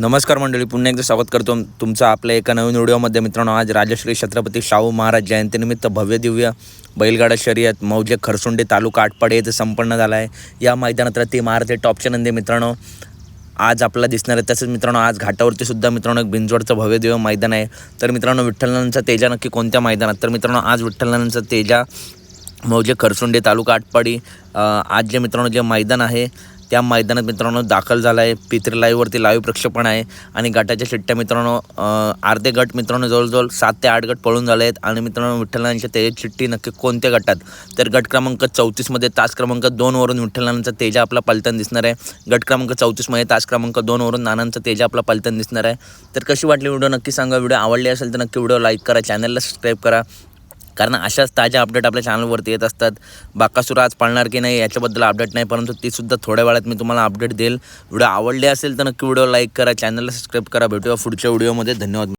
नमस्कार मंडळी पुन्हा एकदा स्वागत करतो तुमचं आपल्या एका नवीन व्हिडिओमध्ये. मित्रांनो आज राजश्री छत्रपती शाहू महाराज जयंतीनिमित्त भव्य दिव्य बैलगाडा शर्यत मौजे खरसुंडे तालुका आटपाडे येथे संपन्न झाला आहे. या मैदानात रती महाराज हे टॉपचे नंदी मित्रांनो आज आपल्याला दिसणार आहे. तसेच मित्रांनो आज घाटावरती सुद्धा मित्रांनो एक बिंजवडचं भव्य दिव्य मैदान आहे. तर मित्रांनो विठ्ठलांचा तेजा नक्की कोणत्या मैदानात? तर मित्रांनो आज विठ्ठलांचा तेजा मौजे खरसुंडे तालुका आटपाडी आज जे मित्रांनो जे मैदान आहे त्या मैदानात मित्रांनो दाखल झाला आहे पित्री लाईव्हवरती लाईव्ह प्रक्षेपण आहे आणि गटाच्या शिट्ट्या मित्रांनो अर्धे गट मित्रांनो जवळजवळ सात ते आठ गट पळून झाले आहेत आणि मित्रांनो विठ्ठलांच्या तेज चिठ्ठी नक्की कोणत्या गटात? तर गट क्रमांक चौतीसमध्ये तास क्रमांक दोनवरून विठ्ठलांचा तेजा आपला पलटण दिसणार आहे. गट क्रमांक चौतीसमध्ये तास क्रमांक दोनवरून नानांचा तेजा आपला पलटण दिसणार आहे. तर कशी वाटली व्हिडिओ नक्की सांगा. व्हिडिओ आवडली असेल तर नक्की व्हिडिओ लाईक करा. चॅनलला सबस्क्राईब करा. कारण अशाच ताज्या अपडेट आपल्या चॅनलवरती येत असतात. बाकासूर आज पाळणार की नाही याच्याबद्दल अपडेट नाही परंतु तीसुद्धा थोड्या वेळात मी तुम्हाला अपडेट देईल. व्हिडिओ आवडले असेल तर नक्की व्हिडिओ लाईक करा चॅनलला सबस्क्राईब करा. भेटूया पुढच्या व्हिडिओमध्ये धन्यवाद.